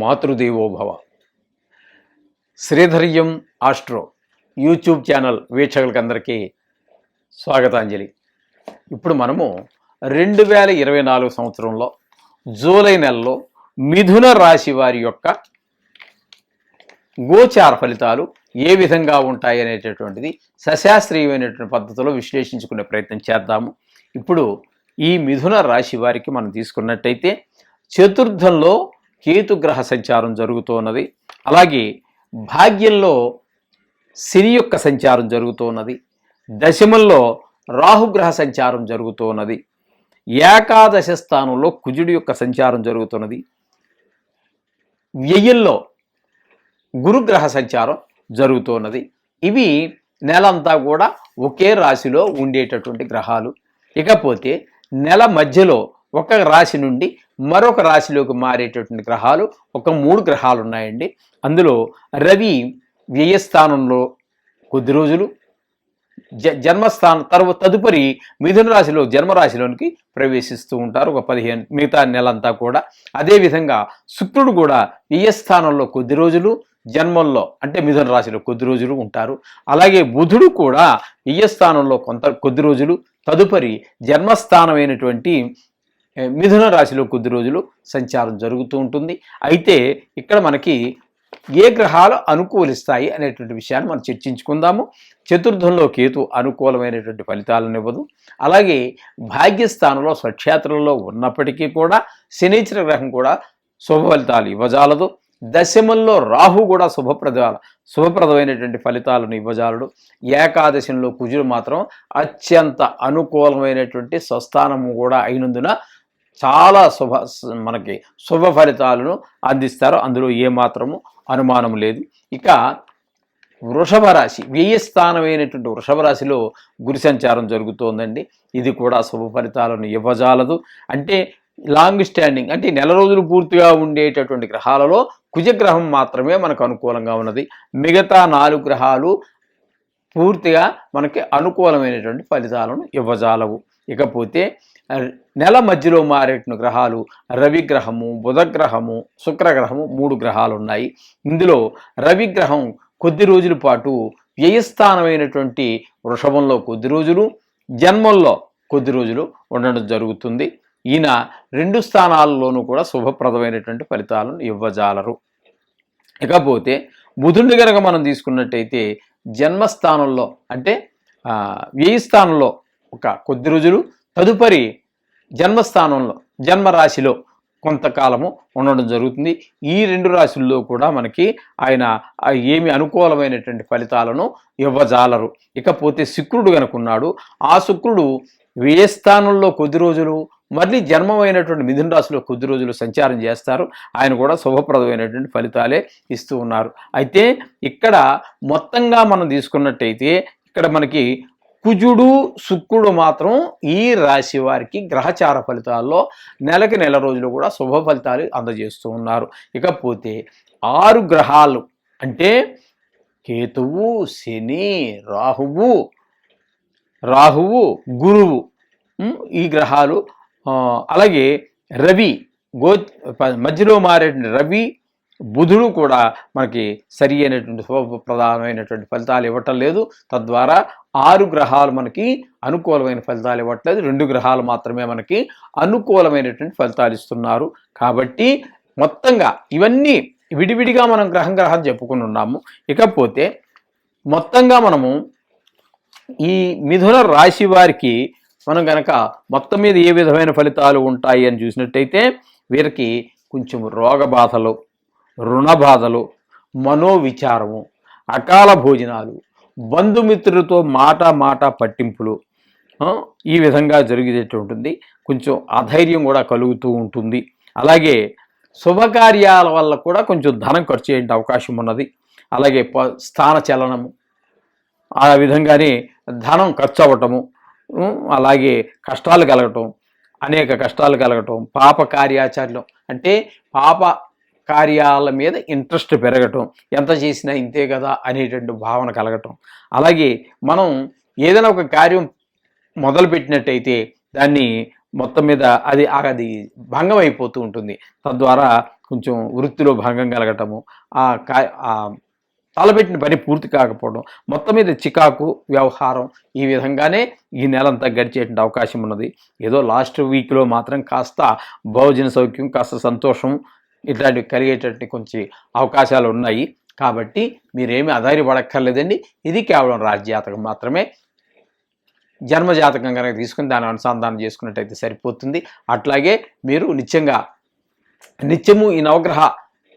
మాతృదేవోభవ. శ్రీధర్యం astro YouTube channel వీక్షకులకందరికీ స్వాగతాంజలి. ఇప్పుడు మనము రెండు వేల ఇరవై నాలుగు సంవత్సరంలో జూలై నెలలో మిథున రాశి వారి యొక్క గోచార ఫలితాలు ఏ విధంగా ఉంటాయి అనేటటువంటిది సశాస్త్రీయమైనటువంటి పద్ధతిలో విశ్లేషించుకునే ప్రయత్నం చేద్దాము. ఇప్పుడు ఈ మిథున రాశి వారికి మనం తీసుకున్నట్టయితే చతుర్థంలో కేతుగ్రహ సంచారం జరుగుతున్నది అలాగే భాగ్యంలో శని యొక్క సంచారం జరుగుతున్నది దశమంలో రాహుగ్రహ సంచారం జరుగుతున్నది ఏకాదశ స్థానంలో కుజుడి యొక్క సంచారం జరుగుతున్నది వ్యయంలో గురుగ్రహ సంచారం జరుగుతున్నది ఇవి నెలంతా కూడా ఒకే రాశిలో ఉండేటటువంటి గ్రహాలు. ఇకపోతే నెల మధ్యలో ఒక రాశి నుండి మరొక రాశిలోకి మారేటటువంటి గ్రహాలు ఒక మూడు గ్రహాలు ఉన్నాయండి. అందులో రవి వ్యయస్థానంలో కొద్ది రోజులు జ జన్మస్థానం తర్వాత తదుపరి మిథున రాశిలో జన్మరాశిలోనికి ప్రవేశిస్తూ ఉంటారు ఒక పదిహేను మిగతా నెలంతా కూడా. అదేవిధంగా శుక్రుడు కూడా వ్యయస్థానంలో కొద్ది రోజులు జన్మంలో అంటే మిథున రాశిలో కొద్ది రోజులు ఉంటారు. అలాగే బుధుడు కూడా వ్యయస్థానంలో కొంత కొద్ది రోజులు తదుపరి జన్మస్థానమైనటువంటి మిథున రాశిలో కొద్ది రోజులు సంచారం జరుగుతూ ఉంటుంది. అయితే ఇక్కడ మనకి ఏ గ్రహాలు అనుకూలిస్తాయి అనేటువంటి విషయాన్ని మనం చర్చించుకుందాము. చతుర్థంలో కేతు అనుకూలమైనటువంటి ఫలితాలను ఇవ్వదు. అలాగే భాగ్యస్థానంలో స్వక్షేత్రంలో ఉన్నప్పటికీ కూడా శనిచర గ్రహం కూడా శుభ ఫలితాలు ఇవ్వజాలదు. దశమంలో రాహు కూడా శుభప్రద శుభప్రదమైనటువంటి ఫలితాలను ఇవ్వజాలడు. ఏకాదశంలో కుజుడు మాత్రం అత్యంత అనుకూలమైనటువంటి స్వస్థానము కూడా అయినందున చాలా శుభ మనకి శుభ ఫలితాలను అందిస్తారు అందులో ఏమాత్రము అనుమానం లేదు. ఇక వృషభ రాశి వ్యయ స్థానమైనటువంటి వృషభ రాశిలో గురి సంచారం జరుగుతోందండి. ఇది కూడా శుభ ఫలితాలను ఇవ్వజాలదు. అంటే లాంగ్ స్టాండింగ్ అంటే నెల రోజులు పూర్తిగా ఉండేటటువంటి గ్రహాలలో కుజగ్రహం మాత్రమే మనకు అనుకూలంగా ఉన్నది. మిగతా నాలుగు గ్రహాలు పూర్తిగా మనకి అనుకూలమైనటువంటి ఫలితాలను ఇవ్వజాలవు. ఇకపోతే నెల మధ్యలో మారేట గ్రహాలు రవిగ్రహము బుధగ్రహము శుక్రగ్రహము మూడు గ్రహాలు ఉన్నాయి ఇందులో రవిగ్రహం కొద్ది రోజుల పాటు వ్యయస్థానమైనటువంటి వృషభంలో కొద్ది రోజులు జన్మంలో కొద్ది రోజులు ఉండడం జరుగుతుంది. ఈయన రెండు స్థానాల్లోనూ కూడా శుభప్రదమైనటువంటి ఫలితాలను ఇవ్వజాలరు. ఇకపోతే బుధుడిని కనుక మనం తీసుకున్నట్టయితే జన్మస్థానంలో అంటే ఆ, వ్యయ స్థానంలో ఒక కొద్ది రోజులు తదుపరి జన్మస్థానంలో జన్మరాశిలో కొంతకాలము ఉండడం జరుగుతుంది. ఈ రెండు రాశుల్లో కూడా మనకి ఆయన ఏమి అనుకూలమైనటువంటి ఫలితాలను ఇవ్వజాలరు. ఇకపోతే శుక్రుడు కనుకున్నాడు ఆ శుక్రుడు వ్యయస్థానంలో కొద్ది రోజులు మళ్ళీ జన్మమైనటువంటి మిథున రాశిలో కొద్ది రోజులు సంచారం చేస్తారు. ఆయన కూడా శుభప్రదమైనటువంటి ఫలితాలే ఇస్తూ ఉన్నారు. అయితే ఇక్కడ మొత్తంగా మనం తీసుకున్నట్టయితే ఇక్కడ మనకి కుజుడు శుక్రుడు మాత్రం ఈ రాశి వారికి గ్రహచార ఫలితాల్లో నెలకి నెల రోజులు కూడా శుభ ఫలితాలు అందజేస్తూ ఉన్నారు. ఇకపోతే ఆరు గ్రహాలు అంటే కేతువు శని రాహువు రాహువు గురువు ఈ గ్రహాలు అలాగే రవి గో ప- మధ్యలో మారేటువంటి రవి బుధుడు కూడా మనకి సరి అయినటువంటి శుభప్రదానమైనటువంటి ఫలితాలు ఇవ్వటం లేదు. తద్వారా ఆరు గ్రహాలు మనకి అనుకూలమైన ఫలితాలు ఇవ్వట్లేదు. రెండు గ్రహాలు మాత్రమే మనకి అనుకూలమైనటువంటి ఫలితాలు ఇస్తున్నారు. కాబట్టి మొత్తంగా ఇవన్నీ విడివిడిగా మనం గ్రహం గ్రహం చెప్పుకుని ఉన్నాము. ఇకపోతే మొత్తంగా మనము ఈ మిథున రాశి వారికి మనం కనుక మొత్తం మీద ఏ విధమైన ఫలితాలు ఉంటాయి అని చూసినట్టయితే వీరికి కొంచెం రోగ బాధలు రుణ బాధలు మనోవిచారము అకాల భోజనాలు బంధుమిత్రులతో మాట మాట పట్టింపులు ఈ విధంగా జరిగేటట్టు ఉంటుంది. కొంచెం అధైర్యం కూడా కలుగుతూ ఉంటుంది. అలాగే శుభకార్యాల వల్ల కూడా కొంచెం ధనం ఖర్చు చేయడానికి అవకాశం ఉన్నది. అలాగే ప స్థాన చలనము ఆ విధంగానే ధనం ఖర్చు అవ్వటము అలాగే కష్టాలు కలగటం అనేక కష్టాలు కలగటం పాప కార్యాచరణం అంటే పాప కార్యాల మీద ఇంట్రెస్ట్ పెరగటం ఎంత చేసినా ఇంతే కదా అనేటువంటి భావన కలగటం. అలాగే మనం ఏదైనా ఒక కార్యం మొదలుపెట్టినట్టయితే దాన్ని మొత్తం మీద అది అది భంగం అయిపోతూ ఉంటుంది. తద్వారా కొంచెం వృత్తిలో భంగం కలగటము ఆ కా తలపెట్టిన పని పూర్తి కాకపోవడం మొత్తం మీద చికాకు వ్యవహారం ఈ విధంగానే ఈ నెలంతా గడిచేటువంటి అవకాశం ఉన్నది. ఏదో లాస్ట్ వీక్లో మాత్రం కాస్త భోజన సౌఖ్యం కాస్త సంతోషం ఇట్లాంటివి కలిగేటటువంటి కొంచెం అవకాశాలు ఉన్నాయి. కాబట్టి మీరేమీ అధైర్యపడక్కర్లేదండి ఇది కేవలం రాజ్యాతకం మాత్రమే. జన్మజాతకం కనుక తీసుకుని దాన్ని అనుసంధానం చేసుకున్నట్టయితే సరిపోతుంది. అట్లాగే మీరు నిత్యంగా నిత్యము ఈ నవగ్రహ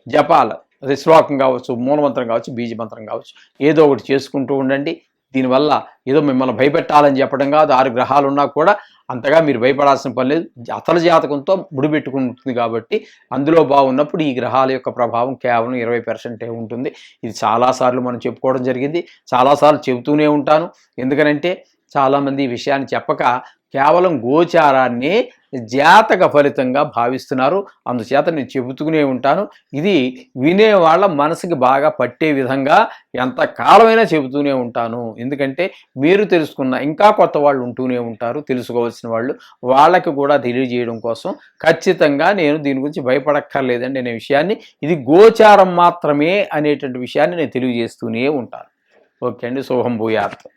జపాలు అదే శ్లోకం కావచ్చు మూలమంత్రం కావచ్చు బీజమంత్రం కావచ్చు ఏదో ఒకటి చేసుకుంటూ ఉండండి. దీనివల్ల ఏదో మిమ్మల్ని భయపెట్టాలని చెప్పడం కాదు. ఆరు గ్రహాలు ఉన్నా కూడా అంతగా మీరు భయపడాల్సిన పని లేదు. అతల జాతకంతో ముడిపెట్టుకుంటుంది కాబట్టి అందులో బాగున్నప్పుడు ఈ గ్రహాల యొక్క ప్రభావం కేవలం ఇరవై పర్సెంటే ఉంటుంది. ఇది చాలాసార్లు మనం చెప్పుకోవడం జరిగింది. చాలాసార్లు చెబుతూనే ఉంటాను. ఎందుకనంటే చాలామంది ఈ విషయాన్ని చెప్పక కేవలం గోచారాన్ని జాతక ఫలితంగా భావిస్తున్నారు. అందుచేత నేను చెబుతూనే ఉంటాను. ఇది వినేవాళ్ళ మనసుకి బాగా పట్టే విధంగా ఎంత కాలమైనా చెబుతూనే ఉంటాను. ఎందుకంటే మీరు తెలుసుకున్న ఇంకా కొత్త వాళ్ళు ఉంటూనే ఉంటారు. తెలుసుకోవాల్సిన వాళ్ళు వాళ్ళకి కూడా తెలియజేయడం కోసం ఖచ్చితంగా నేను దీని గురించి భయపడక్కర్లేదండి అనే విషయాన్ని ఇది గోచారం మాత్రమే అనేటువంటి విషయాన్ని నేను తెలియజేస్తూనే ఉంటాను. ఓకే అండి. శుభం భూయాత్.